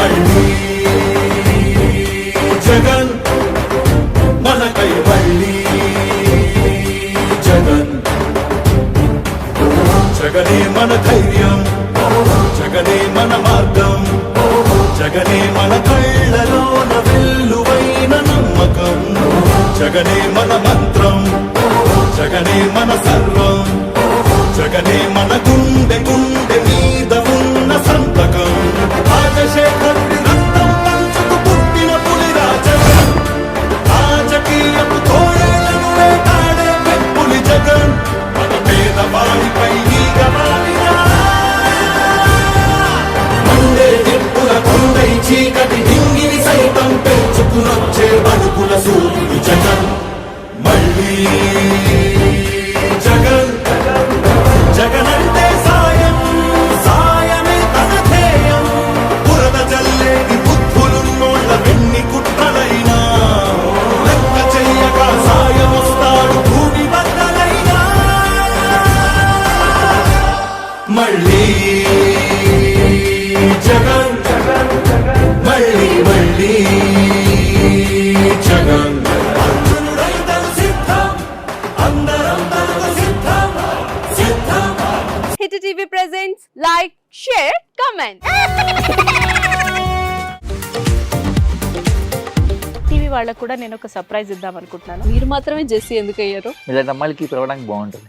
మళ్ళీ జగన్ మనకై మళ్ళీ జగన్. జగనే మన ధైర్యం జగనే మన మార్గం జగనే మన కళ్ళలోన వెల్లువైన నమ్మకం. జగనే మన మంత్రం జగనే మన సర్వం జగనే మన గుండె జగన్ మళ్ళీ మళ్ళీ hit TV presents like share comment. TV వాళ్ళకు కూడా నేను ఒక సర్ప్రైజ్ ఇద్దాం అనుకుంటున్నాను. మీరు మాత్రమే జెస్సీ ఎందుకు అయ్యారు ఇలాంటి అమ్మాయిలకి పిలవడానికి బాగుంటుంది.